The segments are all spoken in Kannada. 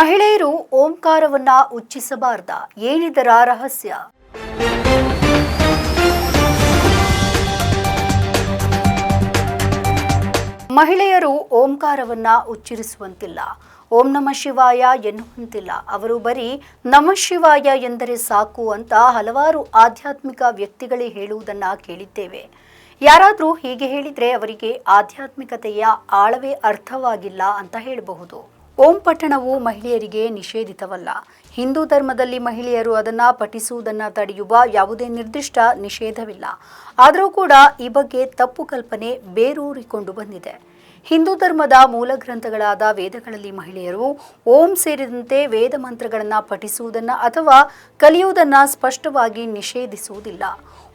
ಮಹಿಳೆಯರು ಓಂಕಾರವನ್ನ ಉಚ್ಚಿಸಬಾರ್ದ ಏನಿದರ ರಹಸ್ಯ? ಮಹಿಳೆಯರು ಓಂಕಾರವನ್ನ ಉಚ್ಚರಿಸುವಂತಿಲ್ಲ ಓಂ ನಮ ಶಿವಾಯ ಎನ್ನುವಂತಿಲ್ಲ. ಅವರು ಬರೀ ನಮ ಶಿವಾಯ ಎಂದರೆ ಸಾಕು ಅಂತ ಹಲವಾರು ಆಧ್ಯಾತ್ಮಿಕ ವ್ಯಕ್ತಿಗಳೇ ಹೇಳುವುದನ್ನ ಕೇಳಿದ್ದೇವೆ. ಯಾರಾದರೂ ಹೀಗೆ ಹೇಳಿದ್ರೆ ಅವರಿಗೆ ಆಧ್ಯಾತ್ಮಿಕತೆಯ ಆಳವೇ ಅರ್ಥವಾಗಿಲ್ಲ ಅಂತ ಹೇಳಬಹುದು. ಓಂ ಪಠಣವು ಮಹಿಳೆಯರಿಗೆ ನಿಷೇಧಿತವಲ್ಲ. ಹಿಂದೂ ಧರ್ಮದಲ್ಲಿ ಮಹಿಳೆಯರು ಅದನ್ನ ಪಠಿಸುವುದನ್ನು ತಡೆಯುವ ಯಾವುದೇ ನಿರ್ದಿಷ್ಟ ನಿಷೇಧವಿಲ್ಲ. ಆದರೂ ಕೂಡ ಈ ಬಗ್ಗೆ ತಪ್ಪು ಕಲ್ಪನೆ ಬೇರೂರಿಕೊಂಡು ಬಂದಿದೆ. ಹಿಂದೂ ಧರ್ಮದ ಮೂಲ ಗ್ರಂಥಗಳಾದ ವೇದಗಳಲ್ಲಿ ಮಹಿಳೆಯರು ಓಂ ಸೇರಿದಂತೆ ವೇದ ಮಂತ್ರಗಳನ್ನು ಪಠಿಸುವುದನ್ನು ಅಥವಾ ಕಲಿಯುವುದನ್ನು ಸ್ಪಷ್ಟವಾಗಿ ನಿಷೇಧಿಸುವುದಿಲ್ಲ.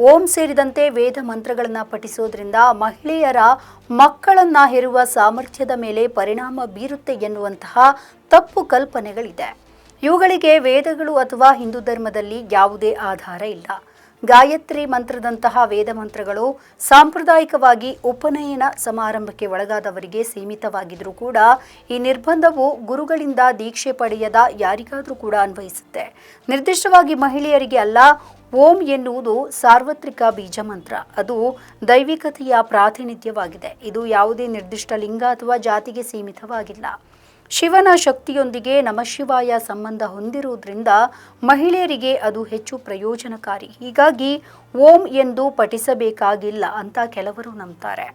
ಓಂ ಸೇರಿದಂತೆ ವೇದ ಮಂತ್ರಗಳನ್ನು ಪಠಿಸುವುದರಿಂದ ಮಹಿಳೆಯರ ಮಕ್ಕಳನ್ನ ಹೆರುವ ಸಾಮರ್ಥ್ಯದ ಮೇಲೆ ಪರಿಣಾಮ ಬೀರುತ್ತೆ ಎನ್ನುವಂತಹ ತಪ್ಪು ಕಲ್ಪನೆಗಳಿದೆ. ಇವುಗಳಿಗೆ ವೇದಗಳು ಅಥವಾ ಹಿಂದೂ ಧರ್ಮದಲ್ಲಿ ಯಾವುದೇ ಆಧಾರ ಇಲ್ಲ. ಗಾಯತ್ರಿ ಮಂತ್ರದಂತಹ ವೇದ ಮಂತ್ರಗಳು ಸಾಂಪ್ರದಾಯಿಕವಾಗಿ ಉಪನಯನ ಸಮಾರಂಭಕ್ಕೆ ಒಳಗಾದವರಿಗೆ ಸೀಮಿತವಾಗಿದ್ದರೂ ಕೂಡ ಈ ನಿರ್ಬಂಧವು ಗುರುಗಳಿಂದ ದೀಕ್ಷೆ ಪಡೆಯದ ಯಾರಿಗಾದರೂ ಕೂಡ ಅನ್ವಯಿಸುತ್ತೆ. ನಿರ್ದಿಷ್ಟವಾಗಿ ಮಹಿಳೆಯರಿಗೆ ಅಲ್ಲ, ಓಂ ಎನ್ನುವುದು ಸಾರ್ವತ್ರಿಕ ಬೀಜ ಮಂತ್ರ. ಅದು ದೈವಿಕತೆಯ ಪ್ರಾತಿನಿಧ್ಯವಾಗಿದೆ. ಇದು ಯಾವುದೇ ನಿರ್ದಿಷ್ಟ ಲಿಂಗ ಅಥವಾ ಜಾತಿಗೆ ಸೀಮಿತವಾಗಿಲ್ಲ. ಶಿವನ ಶಕ್ತಿಯೊಂದಿಗೆ ನಮಶಿವಾಯ ಸಂಬಂಧ ಹೊಂದಿರುವುದರಿಂದ ಮಹಿಳೆಯರಿಗೆ ಅದು ಹೆಚ್ಚು ಪ್ರಯೋಜನಕಾರಿ. ಹೀಗಾಗಿ ಓಂ ಎಂದು ಪಠಿಸಬೇಕಾಗಿಲ್ಲ ಅಂತ ಕೆಲವರು ನಂಬ್ತಾರೆ.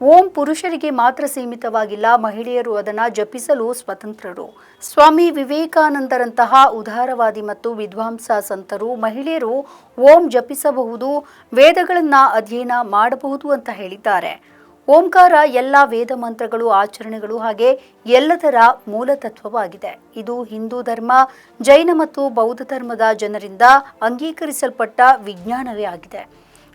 ಓಂ ಪುರುಷರಿಗೆ ಮಾತ್ರ ಸೀಮಿತವಾಗಿಲ್ಲ, ಮಹಿಳೆಯರು ಅದನ್ನು ಜಪಿಸಲು ಸ್ವತಂತ್ರರು. ಸ್ವಾಮಿ ವಿವೇಕಾನಂದರಂತಹ ಉದಾರವಾದಿ ಮತ್ತು ವಿದ್ವಾಂಸ ಸಂತರು ಮಹಿಳೆಯರು ಓಂ ಜಪಿಸಬಹುದು, ವೇದಗಳನ್ನು ಅಧ್ಯಯನ ಮಾಡಬಹುದು ಅಂತ ಹೇಳಿದ್ದಾರೆ. ಓಂಕಾರ ಎಲ್ಲ ವೇದ ಮಂತ್ರಗಳು, ಆಚರಣೆಗಳು ಹಾಗೆ ಎಲ್ಲದರ ಮೂಲತತ್ವವಾಗಿದೆ ಇದು ಹಿಂದೂ ಧರ್ಮ, ಜೈನ ಮತ್ತು ಬೌದ್ಧ ಧರ್ಮದ ಜನರಿಂದ ಅಂಗೀಕರಿಸಲ್ಪಟ್ಟ ವಿಜ್ಞಾನವೇ ಆಗಿದೆ.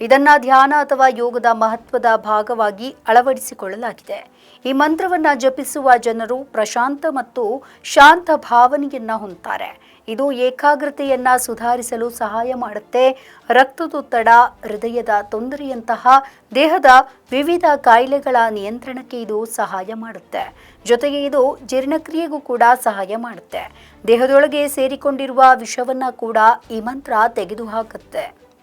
ಇದನ್ನ ಧ್ಯಾನ ಅಥವಾ ಯೋಗದ ಮಹತ್ವದ ಭಾಗವಾಗಿ ಅಳವಡಿಸಿಕೊಳ್ಳಲಾಗಿದೆ. ಈ ಮಂತ್ರವನ್ನ ಜಪಿಸುವ ಜನರು ಪ್ರಶಾಂತ ಮತ್ತು ಶಾಂತ ಭಾವನೆಯನ್ನ ಹೊಂದ್ತಾರೆ. ಇದು ಏಕಾಗ್ರತೆಯನ್ನ ಸುಧಾರಿಸಲು ಸಹಾಯ ಮಾಡುತ್ತೆ. ರಕ್ತದೊತ್ತಡ, ಹೃದಯದ ತೊಂದರೆಯಂತಹ ದೇಹದ ವಿವಿಧ ಕಾಯಿಲೆಗಳ ನಿಯಂತ್ರಣಕ್ಕೆ ಇದು ಸಹಾಯ ಮಾಡುತ್ತೆ. ಜೊತೆಗೆ ಇದು ಜೀರ್ಣಕ್ರಿಯೆಗೂ ಕೂಡ ಸಹಾಯ ಮಾಡುತ್ತೆ. ದೇಹದೊಳಗೆ ಸೇರಿಕೊಂಡಿರುವ ವಿಷವನ್ನ ಕೂಡ ಈ ಮಂತ್ರ ತೆಗೆದುಹಾಕುತ್ತೆ.